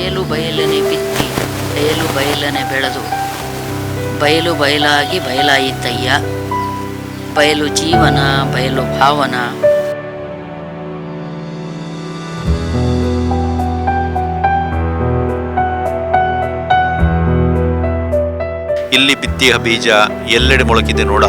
ಬಯಲು ಬಯಲನೆ ಬಿತ್ತಿ, ಬಯಲು ಬಯಲನೆ ಬೆಳೆದು. ಬಯಲು ಬಯಲಾಗಿ ಬಯಲಾಯಿತಯ್ಯ, ಬಯಲು ಜೀವನ, ಬಯಲು ಭಾವನ. ಇಲ್ಲಿ ಬಿತ್ತಿಯ ಬೀಜ ಎಲ್ಲೆಡೆ ಮೊಳಕಿದೆ ನೋಡ.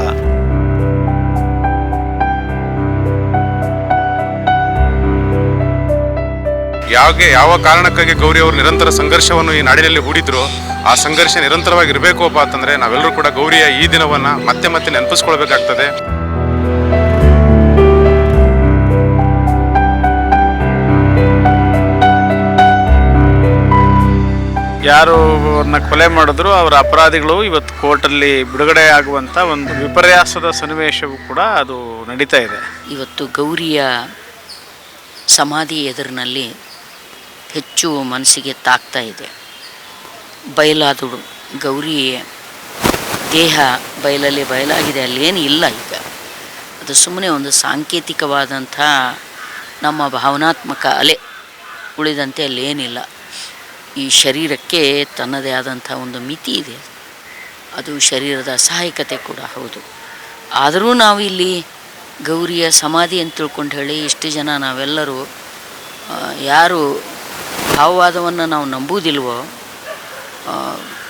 ಯಾವಾಗ ಯಾವ ಕಾರಣಕ್ಕಾಗಿ ಗೌರಿ ಅವರು ನಿರಂತರ ಸಂಘರ್ಷವನ್ನು ಈ ನಾಡಿನಲ್ಲಿ ಹೂಡಿದ್ರು ಆ ಸಂಘರ್ಷ ನಿರಂತರವಾಗಿ ಇರಬೇಕು ಅಪ್ಪ ಅಂತಂದ್ರೆ ನಾವೆಲ್ಲರೂ ಕೂಡ ಗೌರಿಯ ಈ ದಿನವನ್ನ ಮತ್ತೆ ಮತ್ತೆ ನೆನಪಿಸ್ಕೊಳ್ಬೇಕಾಗ್ತದೆ. ಯಾರು ಅವ್ರನ್ನ ಕೊಲೆ ಮಾಡಿದ್ರು ಅವರ ಅಪರಾಧಿಗಳು ಇವತ್ತು ಕೋರ್ಟಲ್ಲಿ ಬಿಡುಗಡೆ ಆಗುವಂಥ ಒಂದು ವಿಪರ್ಯಾಸದ ಸನ್ನಿವೇಶವೂ ಕೂಡ ಅದು ನಡೀತಾ ಇದೆ. ಇವತ್ತು ಗೌರಿಯ ಸಮಾಧಿ ಎದುರಿನಲ್ಲಿ ಹೆಚ್ಚು ಮನಸ್ಸಿಗೆ ತಾಕ್ತಾ ಇದೆ. ಬಯಲಾದಳು ಗೌರಿ, ದೇಹ ಬಯಲಲ್ಲಿ ಬಯಲಾಗಿದೆ, ಅಲ್ಲೇನು ಇಲ್ಲ ಈಗ. ಅದು ಸುಮ್ಮನೆ ಒಂದು ಸಾಂಕೇತಿಕವಾದಂಥ ನಮ್ಮ ಭಾವನಾತ್ಮಕ ಅಲೆ ಉಳಿದಂತೆ ಅಲ್ಲೇನಿಲ್ಲ. ಈ ಶರೀರಕ್ಕೆ ತನ್ನದೇ ಆದಂಥ ಒಂದು ಮಿತಿ ಇದೆ. ಅದು ಶರೀರದ ಸಹಾಯಕತೆ ಕೂಡ ಹೌದು. ಆದರೂ ನಾವು ಇಲ್ಲಿ ಗೌರಿಯ ಸಮಾಧಿ ಅಂತ ತಿಳ್ಕೊಂಡು ಹೇಳಿ, ಇಷ್ಟು ಜನ ನಾವೆಲ್ಲರೂ ಯಾರು ಭಾವವಾದವನ್ನು ನಾವು ನಂಬುವುದಿಲ್ವೋ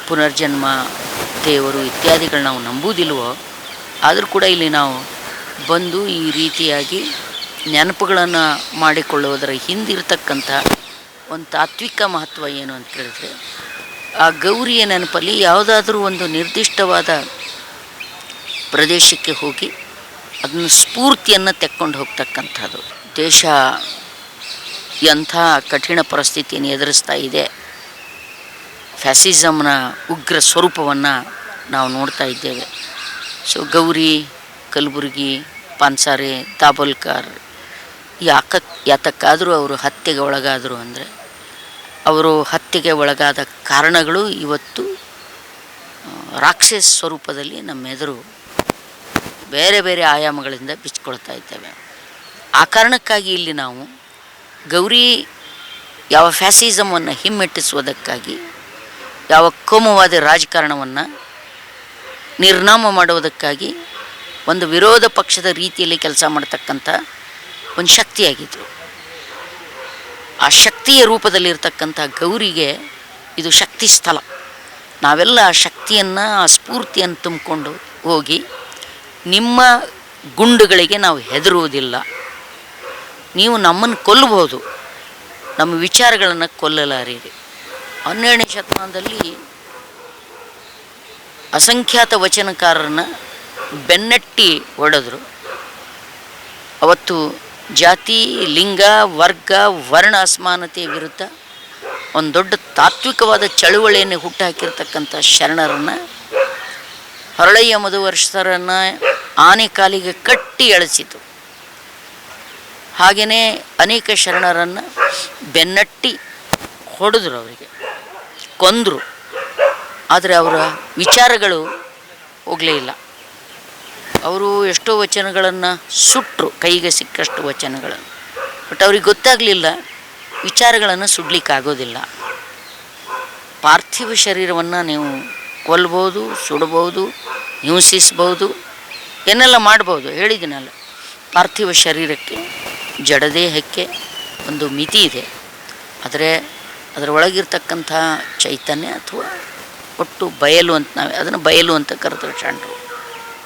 ಪುನರ್ಜನ್ಮ, ದೇವರು ಇತ್ಯಾದಿಗಳು ನಾವು ನಂಬುವುದಿಲ್ವೋ, ಆದರೂ ಕೂಡ ಇಲ್ಲಿ ನಾವು ಬಂದು ಈ ರೀತಿಯಾಗಿ ನೆನಪುಗಳನ್ನು ಮಾಡಿಕೊಳ್ಳುವುದರ ಹಿಂದಿರ್ತಕ್ಕಂಥ ಒಂದು ತಾತ್ವಿಕ ಮಹತ್ವ ಏನು ಅಂತ ಕೇಳಿದ್ರೆ, ಆ ಗೌರಿಯ ನೆನಪಲ್ಲಿ ಯಾವುದಾದ್ರೂ ಒಂದು ನಿರ್ದಿಷ್ಟವಾದ ಪ್ರದೇಶಕ್ಕೆ ಹೋಗಿ ಅದನ್ನು ಸ್ಫೂರ್ತಿಯನ್ನು ತೆಕ್ಕೊಂಡು ಹೋಗ್ತಕ್ಕಂಥದ್ದು. ದೇಶ ಎಂಥ ಕಠಿಣ ಪರಿಸ್ಥಿತಿಯನ್ನು ಎದುರಿಸ್ತಾ ಇದೆ. ಫ್ಯಾಸಿಸಮ್ನ ಉಗ್ರ ಸ್ವರೂಪವನ್ನು ನಾವು ನೋಡ್ತಾ ಇದ್ದೇವೆ. ಸೊ ಗೌರಿ, ಕಲಬುರಗಿ, ಪಾನ್ಸಾರೆ ದಾಬೋಲ್ಕರ್ ಯಾಕ, ಯಾತಕ್ಕಾದರೂ ಅವರು ಹತ್ಯೆಗೆ ಒಳಗಾದರು ಅಂದರೆ, ಅವರು ಹತ್ಯೆಗೆ ಒಳಗಾದ ಕಾರಣಗಳು ಇವತ್ತು ರಾಕ್ಷಸ ಸ್ವರೂಪದಲ್ಲಿ ನಮ್ಮೆದುರು ಬೇರೆ ಬೇರೆ ಆಯಾಮಗಳಿಂದ ಬಿಚ್ಕೊಳ್ತಾ ಇದ್ದೇವೆ. ಆ ಕಾರಣಕ್ಕಾಗಿ ಇಲ್ಲಿ ನಾವು ಗೌರಿ ಯಾವ ಫ್ಯಾಸಿಸಮನ್ನು ಹಿಮ್ಮೆಟ್ಟಿಸುವುದಕ್ಕಾಗಿ, ಯಾವ ಕೋಮವಾದ ರಾಜಕಾರಣವನ್ನು ನಿರ್ನಾಮ ಮಾಡುವುದಕ್ಕಾಗಿ ಒಂದು ವಿರೋಧ ಪಕ್ಷದ ರೀತಿಯಲ್ಲಿ ಕೆಲಸ ಮಾಡ್ತಕ್ಕಂಥ ಒಂದು ಶಕ್ತಿಯಾಗಿದ್ದರು ಆ ಶಕ್ತಿಯ ರೂಪದಲ್ಲಿರ್ತಕ್ಕಂಥ ಗೌರಿಗೆ ಇದು ಶಕ್ತಿ ಸ್ಥಳ. ನಾವೆಲ್ಲ ಆ ಶಕ್ತಿಯನ್ನು, ಆ ಸ್ಫೂರ್ತಿಯನ್ನು ತುಂಬಿಕೊಂಡು ಹೋಗಿ ನಿಮ್ಮ ಗುಂಡುಗಳಿಗೆ ನಾವು ಹೆದರುವುದಿಲ್ಲ. ನೀವು ನಮ್ಮನ್ನು ಕೊಲ್ಲಬಹುದು. ನಮ್ಮ ವಿಚಾರಗಳನ್ನು ಕೊಲ್ಲಲಾರಿರಿ ಹನ್ನೆರಡನೇ ಶತಮಾನದಲ್ಲಿ ಅಸಂಖ್ಯಾತ ವಚನಕಾರರನ್ನ ಬೆನ್ನಟ್ಟಿ ಹೊಡೆದ್ರು. ಅವತ್ತು ಜಾತಿ, ಲಿಂಗ, ವರ್ಗ, ವರ್ಣ ಅಸಮಾನತೆಯ ವಿರುದ್ಧ ಒಂದು ದೊಡ್ಡ ತಾತ್ವಿಕವಾದ ಚಳುವಳಿಯನ್ನು ಹುಟ್ಟುಹಾಕಿರ್ತಕ್ಕಂಥ ಶರಣರನ್ನು, ಹೊರಳಯ್ಯ ಮಧುವರ್ಷರನ್ನು ಆನೆ ಕಾಲಿಗೆ ಕಟ್ಟಿ ಎಳೆಸಿತು ಹಾಗೆಯೇ ಅನೇಕ ಶರಣರನ್ನು ಬೆನ್ನಟ್ಟಿ ಹೊಡೆದ್ರು ಅವರಿಗೆ. ಕೊಂದರು. ಆದರೆ ಅವರ ವಿಚಾರಗಳು ಹೋಗಲೇ ಇಲ್ಲ. ಅವರು ಎಷ್ಟೋ ವಚನಗಳನ್ನು ಸುಟ್ಟರು ಕೈಗೆ ಸಿಕ್ಕಷ್ಟು ವಚನಗಳನ್ನು. ಬಟ್ ಅವ್ರಿಗೆ ಗೊತ್ತಾಗಲಿಲ್ಲ, ವಿಚಾರಗಳನ್ನು ಸುಡ್ಲಿಕ್ಕಾಗೋದಿಲ್ಲ. ಪಾರ್ಥಿವ ಶರೀರವನ್ನು ನೀವು ಕೊಲ್ಬೋದು, ಸುಡ್ಬೋದು, ಹಿಂಸಿಸ್ಬೋದು, ಏನೆಲ್ಲ ಮಾಡ್ಬೋದು, ಹೇಳಿದ್ದೀನಲ್ಲ. ಪಾರ್ಥಿವ ಶರೀರಕ್ಕೆ, ಜಡದೇಹಕ್ಕೆ ಒಂದು ಮಿತಿ ಇದೆ. ಆದರೆ ಅದರೊಳಗಿರ್ತಕ್ಕಂಥ ಚೈತನ್ಯ ಅಥವಾ ಒಟ್ಟು ಬಯಲು ಅಂತ ನಾವು, ಅದನ್ನು ಬಯಲು ಅಂತ ಕರೆದ್ರು ಚಾಂಡ್ರು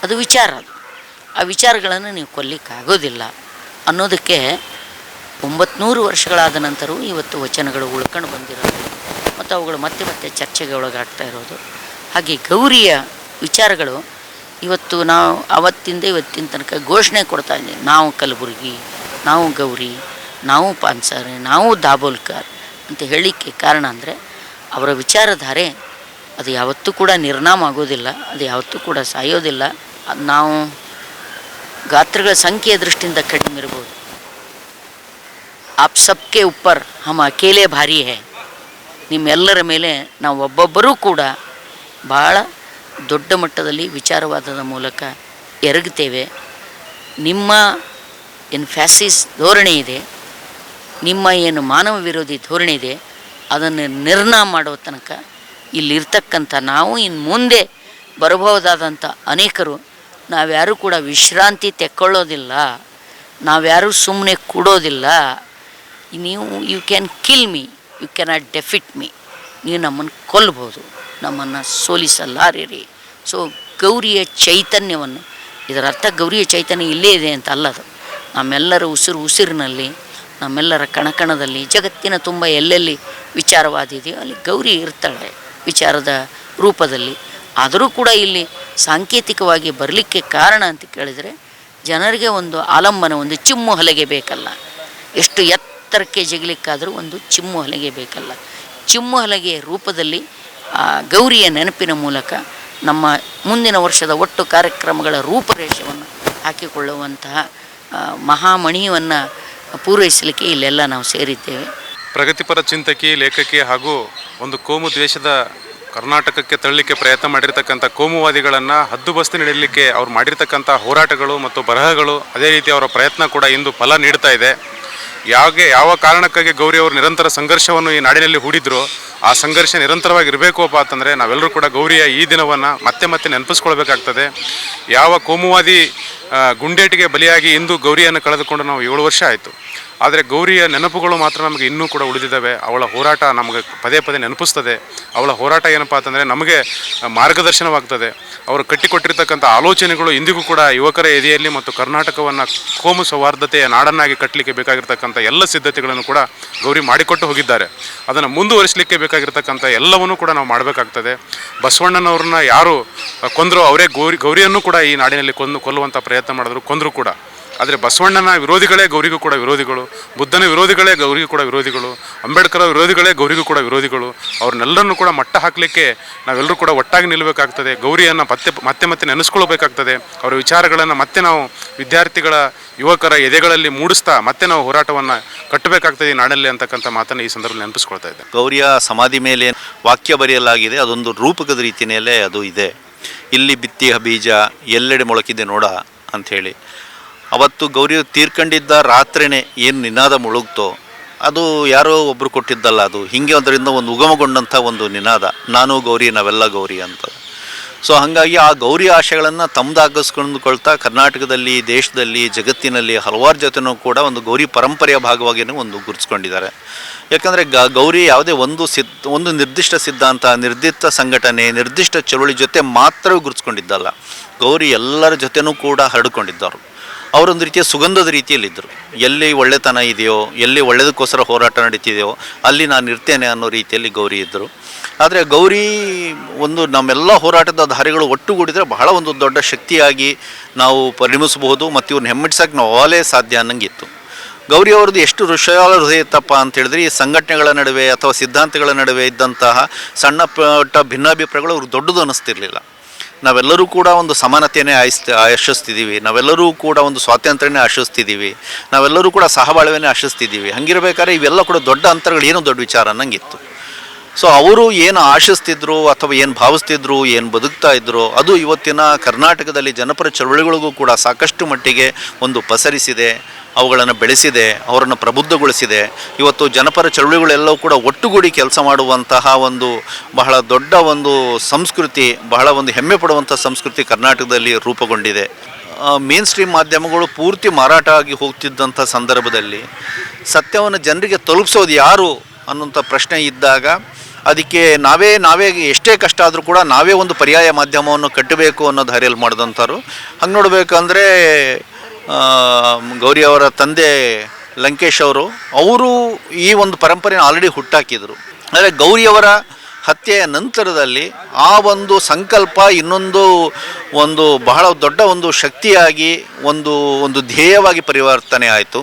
ಅದು ವಿಚಾರ ಅದು. ಆ ವಿಚಾರಗಳನ್ನು ನೀವು ಕೊಲ್ಲಿಕ್ಕಾಗೋದಿಲ್ಲ. ಅನ್ನೋದಕ್ಕೆ ಒಂಬತ್ನೂರು ವರ್ಷಗಳಾದ ನಂತರವೂ ಇವತ್ತು ವಚನಗಳು ಉಳ್ಕೊಂಡು ಬಂದಿರೋದು. ಮತ್ತು ಅವುಗಳು ಮತ್ತೆ ಮತ್ತೆ ಚರ್ಚೆಗೆ ಒಳಗಾಗ್ತಾ ಇರೋದು. ಹಾಗೆ ಗೌರಿಯ ವಿಚಾರಗಳು ಇವತ್ತು ನಾವು ಅವತ್ತಿಂದ ಇವತ್ತಿನ ತನಕ ಘೋಷಣೆ ಕೊಡ್ತಾ ಇದ್ದೀವಿ ನಾವು ಕಲಬುರಗಿ, ನಾವು ಗೌರಿ, ನಾವು ಪಾನ್ಸಾರ್, ನಾವು ದಾಬೋಲ್ಕರ್ ಅಂತ ಹೇಳಲಿಕ್ಕೆ ಕಾರಣ ಅಂದರೆ ಅವರ ವಿಚಾರಧಾರೆ ಅದು ಯಾವತ್ತೂ ಕೂಡ ನಿರ್ನಾಮ ಆಗೋದಿಲ್ಲ, ಅದು ಯಾವತ್ತೂ ಕೂಡ ಸಾಯೋದಿಲ್ಲ. ಅದು ನಾವು ಗಾತ್ರಗಳ ಸಂಖ್ಯೆಯ ದೃಷ್ಟಿಯಿಂದ ಕಡಿಮೆ ಇರ್ಬೋದು. ಆಪ್ ಸಬ್ಕೆ ಉಪ್ಪರ್ ಹಮ ಅಕೇಲೆ ಭಾರಿ ಹೇ. ನಿಮ್ಮೆಲ್ಲರ ಮೇಲೆ ನಾವು ಒಬ್ಬೊಬ್ಬರೂ ಕೂಡ ಭಾಳ ದೊಡ್ಡ ಮಟ್ಟದಲ್ಲಿ ವಿಚಾರವಾದದ ಮೂಲಕ ಎರಗುತ್ತೇವೆ. ನಿಮ್ಮ ಏನು ಫ್ಯಾಸಿಸ್ ಧೋರಣೆ ಇದೆ, ನಿಮ್ಮ ಏನು ಮಾನವ ವಿರೋಧಿ ಧೋರಣೆ ಇದೆ, ಅದನ್ನು ನಿರ್ಣಯ ಮಾಡೋ ತನಕ ಇಲ್ಲಿರ್ತಕ್ಕಂಥ ನಾವು ಇನ್ನು ಮುಂದೆ ಬರಬಹುದಾದಂಥ ಅನೇಕರು, ನಾವ್ಯಾರೂ ಕೂಡ ವಿಶ್ರಾಂತಿ ತೆಕ್ಕೊಳ್ಳೋದಿಲ್ಲ, ನಾವ್ಯಾರೂ ಸುಮ್ಮನೆ ಕೂಡೋದಿಲ್ಲ. ನೀವು you can kill me you cannot defeat me ನೀವು ನಮ್ಮನ್ನು ಕೊಲ್ಲಬಹುದು, ನಮ್ಮನ್ನು ಸೋಲಿಸಲಾರಿರಿ. ಸೊ ಗೌರಿಯ ಚೈತನ್ಯವನ್ನು ಇದರ ಅರ್ಥ ಗೌರಿಯ ಚೈತನ್ಯ ಇಲ್ಲೇ ಇದೆ ಅಂತ ಅಲ್ಲದು ನಮ್ಮೆಲ್ಲರ ಉಸಿರು ಉಸಿರಿನಲ್ಲಿ, ನಮ್ಮೆಲ್ಲರ ಕಣಕಣದಲ್ಲಿ, ಜಗತ್ತಿನ ತುಂಬ ಎಲ್ಲೆಲ್ಲಿ ವಿಚಾರವಾದಿದೆಯೋ ಅಲ್ಲಿ ಗೌರಿ ಇರ್ತಾಳೆ ವಿಚಾರದ ರೂಪದಲ್ಲಿ. ಆದರೂ ಕೂಡ ಇಲ್ಲಿ ಸಾಂಕೇತಿಕವಾಗಿ ಬರಲಿಕ್ಕೆ ಕಾರಣ ಅಂತ ಕೇಳಿದರೆ, ಜನರಿಗೆ ಒಂದು ಆಲಂಬನ, ಒಂದು ಚಿಮ್ಮು ಹಲಗೆ ಬೇಕಲ್ಲ. ಎಷ್ಟು ಎತ್ತರಕ್ಕೆ ಜಗಲಿಕ್ಕಾದರೂ ಒಂದು ಚಿಮ್ಮು ಹಲಗೆ ಬೇಕಲ್ಲ. ಚಿಮ್ಮು ಹಲಗೆಯ ರೂಪದಲ್ಲಿ ಗೌರಿಯ ನೆನಪಿನ ಮೂಲಕ ನಮ್ಮ ಮುಂದಿನ ವರ್ಷದ ಒಟ್ಟು ಕಾರ್ಯಕ್ರಮಗಳ ರೂಪರೇಷವನ್ನು ಹಾಕಿಕೊಳ್ಳುವಂತಹ ಮಹಾಮಣಿಯನ್ನು ಪೂರೈಸಲಿಕ್ಕೆ ಇಲ್ಲೆಲ್ಲ ನಾವು ಸೇರಿದ್ದೇವೆ. ಪ್ರಗತಿಪರ ಚಿಂತಕಿ, ಲೇಖಕಿ ಹಾಗೂ ಒಂದು ಕೋಮು ದ್ವೇಷದ ಕರ್ನಾಟಕಕ್ಕೆ ತಳ್ಳಲಿಕ್ಕೆ ಪ್ರಯತ್ನ ಮಾಡಿರ್ತಕ್ಕಂಥ ಕೋಮುವಾದಿಗಳನ್ನು ಹದ್ದುಬಸ್ತಿ ನೀಡಲಿಕ್ಕೆ ಅವ್ರು ಮಾಡಿರ್ತಕ್ಕಂಥ ಹೋರಾಟಗಳು ಮತ್ತು ಬರಹಗಳು, ಅದೇ ರೀತಿ ಅವರ ಪ್ರಯತ್ನ ಕೂಡ ಇಂದು ಫಲ ನೀಡ್ತಾ ಇದೆ. ಯಾವಾಗೆ, ಯಾವ ಕಾರಣಕ್ಕಾಗಿ ಗೌರಿ ಅವರು ನಿರಂತರ ಸಂಘರ್ಷವನ್ನು ಈ ನಾಡಿನಲ್ಲಿ ಹೂಡಿದ್ರು, ಆ ಸಂಘರ್ಷ ನಿರಂತರವಾಗಿ ಇರಬೇಕಪ್ಪ ಅಂತಂದರೆ ನಾವೆಲ್ಲರೂ ಕೂಡ ಗೌರಿಯ ಈ ದಿನವನ್ನು ಮತ್ತೆ ಮತ್ತೆ ನೆನಪಿಸ್ಕೊಳ್ಬೇಕಾಗ್ತದೆ. ಯಾವ ಕೋಮುವಾದಿ ಗುಂಡೇಟಿಗೆ ಬಲಿಯಾಗಿ ಇಂದು ಗೌರಿಯನ್ನು ಕಳೆದುಕೊಂಡು ನಾವು ಏಳು ವರ್ಷ ಆಯಿತು. ಆದರೆ ಗೌರಿಯ ನೆನಪುಗಳು ಮಾತ್ರ ನಮಗೆ ಇನ್ನೂ ಕೂಡ ಉಳಿದಿದ್ದಾವೆ. ಅವಳ ಹೋರಾಟ ನಮಗೆ ಪದೇ ಪದೇ ನೆನಪಿಸ್ತದೆ. ಅವಳ ಹೋರಾಟ ಏನಪ್ಪ ಅಂತಂದರೆ ನಮಗೆ ಮಾರ್ಗದರ್ಶನವಾಗ್ತದೆ. ಅವರು ಕಟ್ಟಿಕೊಟ್ಟಿರ್ತಕ್ಕಂಥ ಆಲೋಚನೆಗಳು ಇಂದಿಗೂ ಕೂಡ ಯುವಕರ ಎದೆಯಲ್ಲಿ ಮತ್ತು ಕರ್ನಾಟಕವನ್ನು ಕೋಮು ಸೌಹಾರ್ದತೆಯ ನಾಡನ್ನಾಗಿ ಕಟ್ಟಲಿಕ್ಕೆ ಬೇಕಾಗಿರ್ತಕ್ಕಂಥ ಎಲ್ಲ ಸಿದ್ಧತೆಗಳನ್ನು ಕೂಡ ಗೌರಿ ಮಾಡಿಕೊಟ್ಟು ಹೋಗಿದ್ದಾರೆ. ಅದನ್ನು ಮುಂದುವರಿಸಲಿಕ್ಕೆ ಬೇಕಾಗಿರ್ತಕ್ಕಂಥ ಎಲ್ಲವನ್ನೂ ಕೂಡ ನಾವು ಮಾಡಬೇಕಾಗ್ತದೆ. ಬಸವಣ್ಣನವ್ರನ್ನ ಯಾರು ಕೊಂದರೂ ಅವರೇ ಗೌರಿ, ಗೌರಿಯನ್ನು ಕೂಡ ಈ ನಾಡಿನಲ್ಲಿ ಕೊಂದು, ಕೊಲ್ಲುವಂಥ ಪ್ರಯತ್ನ ಮಾಡಿದ್ರು, ಕೊಂದರೂ ಕೂಡ. ಆದರೆ ಬಸವಣ್ಣನ ವಿರೋಧಿಗಳೇ ಗೌರಿಗೂ ಕೂಡ ವಿರೋಧಿಗಳು, ಬುದ್ಧನ ವಿರೋಧಿಗಳೇ ಗೌರಿಗೂ ಕೂಡ ವಿರೋಧಿಗಳು, ಅಂಬೇಡ್ಕರ್ ವಿರೋಧಿಗಳೇ ಗೌರಿಗೂ ಕೂಡ ವಿರೋಧಿಗಳು. ಅವ್ರನ್ನೆಲ್ಲರನ್ನೂ ಕೂಡ ಮಟ್ಟ ಹಾಕಲಿಕ್ಕೆ ನಾವೆಲ್ಲರೂ ಕೂಡ ಒಟ್ಟಾಗಿ ನಿಲ್ಲಬೇಕಾಗ್ತದೆ ಗೌರಿಯನ್ನು ಮತ್ತೆ ಮತ್ತೆ ಮತ್ತೆ ನೆನೆಸ್ಕೊಳ್ಬೇಕಾಗ್ತದೆ. ಅವರ ವಿಚಾರಗಳನ್ನು ಮತ್ತೆ ನಾವು ವಿದ್ಯಾರ್ಥಿಗಳ, ಯುವಕರ ಎದೆಗಳಲ್ಲಿ ಮೂಡಿಸ್ತಾ ಮತ್ತೆ ನಾವು ಹೋರಾಟವನ್ನು ಕಟ್ಟಬೇಕಾಗ್ತದೆ ನಾಡಲ್ಲಿ ಅಂತಕ್ಕಂಥ ಮಾತನ್ನು ಈ ಸಂದರ್ಭದಲ್ಲಿ ನೆನಪಿಸ್ಕೊಳ್ತಾ ಇದ್ದೆ ಗೌರಿಯ ಸಮಾಧಿ ಮೇಲೆ ವಾಕ್ಯ ಬರೆಯಲಾಗಿದೆ. ಅದೊಂದು ರೂಪಕದ ರೀತಿಯಲ್ಲೇ ಅದು ಇದೆ. ಇಲ್ಲಿ ಬಿತ್ತಿಯ ಬೀಜ ಎಲ್ಲೆಡೆ ಮೊಳಕಿದೆ ನೋಡ ಅಂಥೇಳಿ. ಅವತ್ತು ಗೌರಿ ತೀರ್ಕೊಂಡಿದ್ದ ರಾತ್ರಿನೇ ಏನು ನಿನಾದ ಮುಳುಗ್ತೋ, ಅದು ಯಾರೋ ಒಬ್ಬರು ಕೊಟ್ಟಿದ್ದಲ್ಲ ಅದು. ಹೀಗೆ ಅದರಿಂದ ಒಂದು ಉಗಮಗೊಂಡಂಥ ಒಂದು ನಿನಾದ. ನಾನು ಗೌರಿ, ನಾವೆಲ್ಲ ಗೌರಿ ಅಂತ. ಸೊ ಹಾಗಾಗಿ ಆ ಗೌರಿ ಆಶೆಗಳನ್ನು ತಮ್ಮದಾಗಿಸ್ಕೊಂಡ್ಕೊಳ್ತಾ ಕರ್ನಾಟಕದಲ್ಲಿ, ದೇಶದಲ್ಲಿ, ಜಗತ್ತಿನಲ್ಲಿ ಹಲವಾರು ಜೊತೆನೂ ಕೂಡ ಒಂದು ಗೌರಿ ಪರಂಪರೆಯ ಭಾಗವಾಗಿಯೂ ಒಂದು ಗುರುತಿಸ್ಕೊಂಡಿದ್ದಾರೆ. ಯಾಕಂದರೆ ಗ, ಗೌರಿ ಯಾವುದೇ ಒಂದು ಸಿದ್ ಒಂದು ನಿರ್ದಿಷ್ಟ ಸಿದ್ಧಾಂತ, ನಿರ್ದಿಷ್ಟ ಸಂಘಟನೆ, ನಿರ್ದಿಷ್ಟ ಚಳುವಳಿ ಜೊತೆ ಮಾತ್ರವೇ ಗುರುತಿಸ್ಕೊಂಡಿದ್ದಲ್ಲ. ಗೌರಿ ಎಲ್ಲರ ಜೊತೆನೂ ಕೂಡ ಹರಡಿಕೊಂಡಿದ್ದವರು. ಅವರೊಂದು ರೀತಿಯ ಸುಗಂಧದ ರೀತಿಯಲ್ಲಿದ್ದರು. ಎಲ್ಲಿ ಒಳ್ಳೆತನ ಇದೆಯೋ, ಎಲ್ಲಿ ಒಳ್ಳೆಯದಕ್ಕೋಸ್ಕರ ಹೋರಾಟ ನಡೀತಿದೆಯೋ, ಅಲ್ಲಿ ನಾನು ಇರ್ತೇನೆ ಅನ್ನೋ ರೀತಿಯಲ್ಲಿ ಗೌರಿ ಇದ್ದರು. ಆದರೆ ಗೌರಿ ಒಂದು ನಮ್ಮೆಲ್ಲ ಹೋರಾಟದ ದಾರಿಗಳು ಒಟ್ಟುಗೂಡಿದರೆ ಬಹಳ ಒಂದು ದೊಡ್ಡ ಶಕ್ತಿಯಾಗಿ ನಾವು ಪರಿಣಮಿಸಬಹುದು ಮತ್ತು ಇವ್ರನ್ನ ನಾವು ಆಲೇ ಸಾಧ್ಯ ಅನ್ನಂಗಿತ್ತು. ಗೌರಿ ಅವ್ರದ್ದು ಎಷ್ಟು ಋಷಯಾಲ ಹೃದಯ ಇತ್ತಪ್ಪ ಅಂತ ಹೇಳಿದ್ರೆ ಈ ಸಂಘಟನೆಗಳ ನಡುವೆ ಅಥವಾ ಸಿದ್ಧಾಂತಗಳ ನಡುವೆ ಇದ್ದಂತಹ ಸಣ್ಣ ಪುಟ್ಟ ಭಿನ್ನಾಭಿಪ್ರಾಯಗಳು ಅವ್ರಿಗೆ ದೊಡ್ಡದು ಅನ್ನಿಸ್ತಿರ್ಲಿಲ್ಲ ನಾವೆಲ್ಲರೂ ಕೂಡ ಒಂದು ಸಮಾನತೆಯೇ ಆಯಿಸ್ ಆಶಿಸ್ತಿದ್ದೀವಿ. ನಾವೆಲ್ಲರೂ ಕೂಡ ಒಂದು ಸ್ವಾತಂತ್ರ್ಯನೇ ಆಶಿಸ್ತಿದ್ದೀವಿ. ನಾವೆಲ್ಲರೂ ಕೂಡ ಸಹಬಾಳ್ವೆನೇ ಆಶಿಸ್ತಿದ್ದೀವಿ. ಹಾಗಿರ್ಬೇಕಾದ್ರೆ ಇವೆಲ್ಲ ಕೂಡ ದೊಡ್ಡ ಅಂತರಗಳು, ಏನೋ ದೊಡ್ಡ ವಿಚಾರ ಅನ್ನಂಗಿತ್ತು. ಸೊ ಅವರು ಏನು ಆಶಿಸ್ತಿದ್ರು ಅಥವಾ ಏನು ಭಾವಿಸ್ತಿದ್ರು, ಏನು ಬದುಕ್ತಾ ಇದ್ರು, ಅದು ಇವತ್ತಿನ ಕರ್ನಾಟಕದಲ್ಲಿ ಜನಪರ ಚಳವಳಿಗಳಿಗೂ ಕೂಡ ಸಾಕಷ್ಟು ಮಟ್ಟಿಗೆ ಒಂದು ಪಸರಿಸಿದೆ. ಅವುಗಳನ್ನು ಬೆಳೆಸಿದೆ, ಅವರನ್ನು ಪ್ರಬುದ್ಧಗೊಳಿಸಿದೆ. ಇವತ್ತು ಜನಪರ ಚಳುವಳಿಗಳೆಲ್ಲವೂ ಕೂಡ ಒಟ್ಟುಗೂಡಿ ಕೆಲಸ ಮಾಡುವಂತಹ ಒಂದು ಬಹಳ ದೊಡ್ಡ ಒಂದು ಸಂಸ್ಕೃತಿ, ಬಹಳ ಒಂದು ಹೆಮ್ಮೆ ಪಡುವಂಥ ಸಂಸ್ಕೃತಿ ಕರ್ನಾಟಕದಲ್ಲಿ ರೂಪುಗೊಂಡಿದೆ. ಮೇನ್ ಸ್ಟ್ರೀಮ್ ಮಾಧ್ಯಮಗಳು ಪೂರ್ತಿ ಮಾರಾಟ ಆಗಿ ಹೋಗ್ತಿದ್ದಂಥ ಸಂದರ್ಭದಲ್ಲಿ ಸತ್ಯವನ್ನು ಜನರಿಗೆ ತಲುಪಿಸೋದು ಯಾರು ಅನ್ನುವಂಥ ಪ್ರಶ್ನೆ ಇದ್ದಾಗ ಅದಕ್ಕೆ ನಾವೇ ನಾವೇ ಎಷ್ಟೇ ಕಷ್ಟ ಆದರೂ ಕೂಡ ನಾವೇ ಒಂದು ಪರ್ಯಾಯ ಮಾಧ್ಯಮವನ್ನು ಕಟ್ಟಬೇಕು ಅನ್ನೋ ದಾರಿಯಲ್ಲಿ ಮಾಡಿದಂಥವ್ರು. ಹಂಗೆ ನೋಡಬೇಕಂದ್ರೆ ಗೌರಿ ಅವರ ತಂದೆ ಲಂಕೇಶ್ ಅವರು ಅವರು ಈ ಒಂದು ಪರಂಪರೆನ ಆಲ್ರೆಡಿ ಹುಟ್ಟಾಕಿದರು. ಆದರೆ ಗೌರಿಯವರ ಹತ್ಯೆಯ ನಂತರದಲ್ಲಿ ಆ ಒಂದು ಸಂಕಲ್ಪ ಇನ್ನೊಂದು ಒಂದು ಬಹಳ ದೊಡ್ಡ ಒಂದು ಶಕ್ತಿಯಾಗಿ, ಒಂದು ಒಂದು ಧ್ಯೇಯವಾಗಿ ಪರಿವರ್ತನೆ ಆಯಿತು.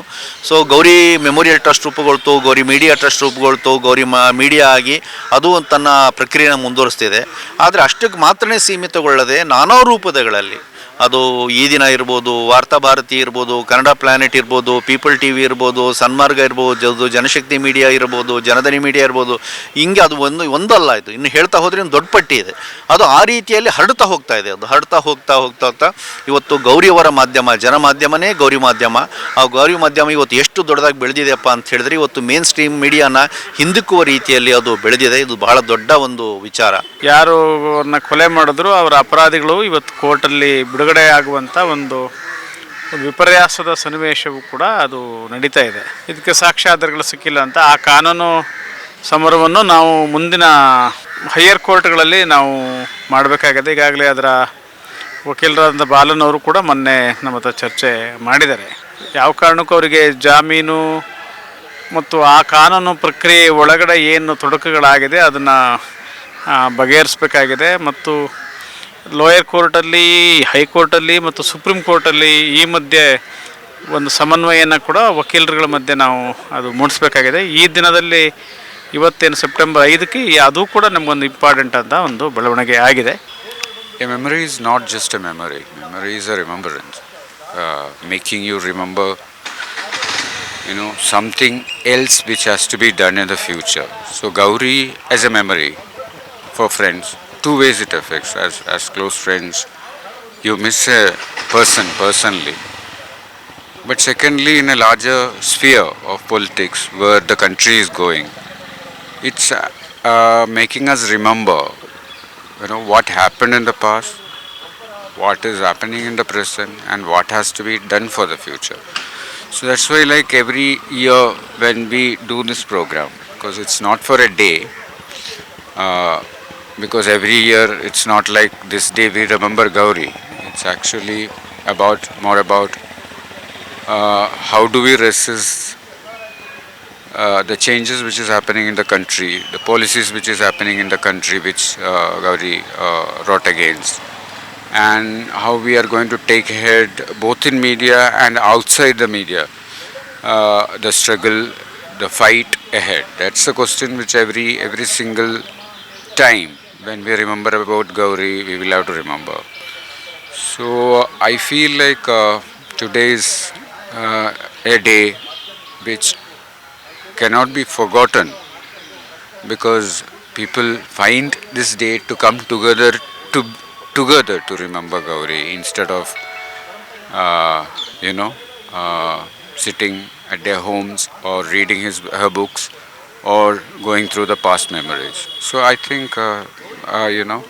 ಸೊ ಗೌರಿ ಮೆಮೋರಿಯಲ್ ಟ್ರಸ್ಟ್ ರೂಪುಗೊಳ್ತು, ಗೌರಿ ಮೀಡಿಯಾ ಟ್ರಸ್ಟ್ ರೂಪುಗೊಳ್ತು, ಗೌರಿ ಮ ಮೀಡಿಯಾ ಆಗಿ ಅದು ತನ್ನ ಪ್ರಕ್ರಿಯೆನ ಮುಂದುವರಿಸ್ತಿದೆ. ಆದರೆ ಅಷ್ಟಕ್ಕೆ ಮಾತ್ರನೇ ಸೀಮಿತಗೊಳ್ಳದೆ ನಾನಾ ರೂಪದಗಳಲ್ಲಿ ಅದು ಈ ದಿನ ಇರ್ಬೋದು ವಾರ್ತಾಭಾರತಿ ಇರ್ಬೋದು, ಕನ್ನಡ ಪ್ಲಾನೆಟ್ ಇರ್ಬೋದು, ಪೀಪಲ್ ಟಿ ವಿ ಇರ್ಬೋದು, ಸನ್ಮಾರ್ಗ ಇರ್ಬೋದು ಜನಶಕ್ತಿ ಮೀಡಿಯಾ ಇರ್ಬೋದು ಜನಧನಿ ಮೀಡಿಯಾ ಇರ್ಬೋದು, ಹಿಂಗೆ ಅದು ಒಂದು, ಒಂದಲ್ಲ ಇದು. ಇನ್ನು ಹೇಳ್ತಾ ಹೋದ್ರೆ ದೊಡ್ಡ ಪಟ್ಟಿ ಇದೆ. ಅದು ಆ ರೀತಿಯಲ್ಲಿ ಹರಡ್ತಾ ಹೋಗ್ತಾ ಇದೆ. ಅದು ಹರಡ್ತಾ ಹೋಗ್ತಾ ಹೋಗ್ತಾ ಹೋಗ್ತಾ ಇವತ್ತು ಗೌರಿಯವರ ಮಾಧ್ಯಮ, ಜನ ಮಾಧ್ಯಮನೇ ಗೌರಿ ಮಾಧ್ಯಮ. ಆ ಗೌರಿ ಮಾಧ್ಯಮ ಇವತ್ತು ಎಷ್ಟು ದೊಡ್ಡದಾಗಿ ಬೆಳೆದಿದೆಯಪ್ಪ ಅಂತ ಹೇಳಿದ್ರೆ ಇವತ್ತು ಮೇನ್ ಸ್ಟ್ರೀಮ್ ಮೀಡಿಯಾನ ಹಿಂದಕ್ಕುವ ರೀತಿಯಲ್ಲಿ ಅದು ಬೆಳೆದಿದೆ. ಇದು ಬಹಳ ದೊಡ್ಡ ಒಂದು ವಿಚಾರ. ಯಾರು ಕೊಲೆ ಮಾಡಿದ್ರು, ಅವರ ಅಪರಾಧಿಗಳು ಇವತ್ತು ಕೋರ್ಟಲ್ಲಿ ಬಿಡುಗಡೆ ಆಗುವಂಥ ಒಂದು ವಿಪರ್ಯಾಸದ ಸನ್ನಿವೇಶವು ಕೂಡ ಅದು ನಡೀತಾ ಇದೆ. ಇದಕ್ಕೆ ಸಾಕ್ಷ್ಯಾಧಾರಗಳು ಸಿಕ್ಕಿಲ್ಲ ಅಂತ ಆ ಕಾನೂನು ಸಮರವನ್ನು ನಾವು ಮುಂದಿನ ಹೈಯರ್ ಕೋರ್ಟ್ಗಳಲ್ಲಿ ನಾವು ಮಾಡಬೇಕಾಗಿದೆ. ಈಗಾಗಲೇ ಅದರ ವಕೀಲರಾದ ಬಾಲನ್ ಅವರು ಕೂಡ ಮೊನ್ನೆ ನಮ್ಮ ಹತ್ರ ಚರ್ಚೆ ಮಾಡಿದ್ದಾರೆ. ಯಾವ ಕಾರಣಕ್ಕೂ ಅವರಿಗೆ ಜಾಮೀನು ಮತ್ತು ಆ ಕಾನೂನು ಪ್ರಕ್ರಿಯೆ ಒಳಗಡೆ ಏನು ತೊಡಕುಗಳಾಗಿದೆ ಅದನ್ನು ಬಗೆಹರಿಸಬೇಕಾಗಿದೆ ಮತ್ತು ಲೋಯರ್ ಕೋರ್ಟಲ್ಲಿ ಹೈಕೋರ್ಟಲ್ಲಿ ಮತ್ತು ಸುಪ್ರೀಂ ಕೋರ್ಟಲ್ಲಿ ಈ ಮಧ್ಯೆ ಒಂದು ಸಮನ್ವಯನ ಕೂಡ ವಕೀಲರುಗಳ ಮಧ್ಯೆ ನಾವು ಅದು ಮೂಡಿಸ್ಬೇಕಾಗಿದೆ. ಈ ದಿನದಲ್ಲಿ ಇವತ್ತೇನು ಸೆಪ್ಟೆಂಬರ್ ಐದಕ್ಕೆ ಅದು ಕೂಡ ನಮಗೊಂದು ಇಂಪಾರ್ಟೆಂಟ್ ಅಂತ ಒಂದು ಬೆಳವಣಿಗೆ ಆಗಿದೆ. A memory is not just a memory memory is a remembrance making you remember you know something else which has to be done in the future so Gauri as a memory for friends two ways it affects. As as close friends, you miss a person personally. But secondly, in a larger sphere of politics where the country is going, it's uh, uh, making us remember you know what happened in the past what is happening in the present and what has to be done for the future so that's why like every year when we do this program because it's not for a day uh, because every year it's not like this day we remember gauri it's actually about more about uh, how do we resist uh, the changes which is happening in the country, the policies which is happening in the country which uh, Gauri uh, wrote against, and how we are going to take ahead both in media and outside the media uh, the struggle, the fight ahead. That's the question which every every single time when we remember about Gauri, we will have to remember. So I feel like uh, today is uh, a day which cannot be forgotten because people find this day to come together to together to remember Gauri instead of uh, you know uh, sitting at their homes or reading his her books or going through the past memories. So I think uh, uh, you know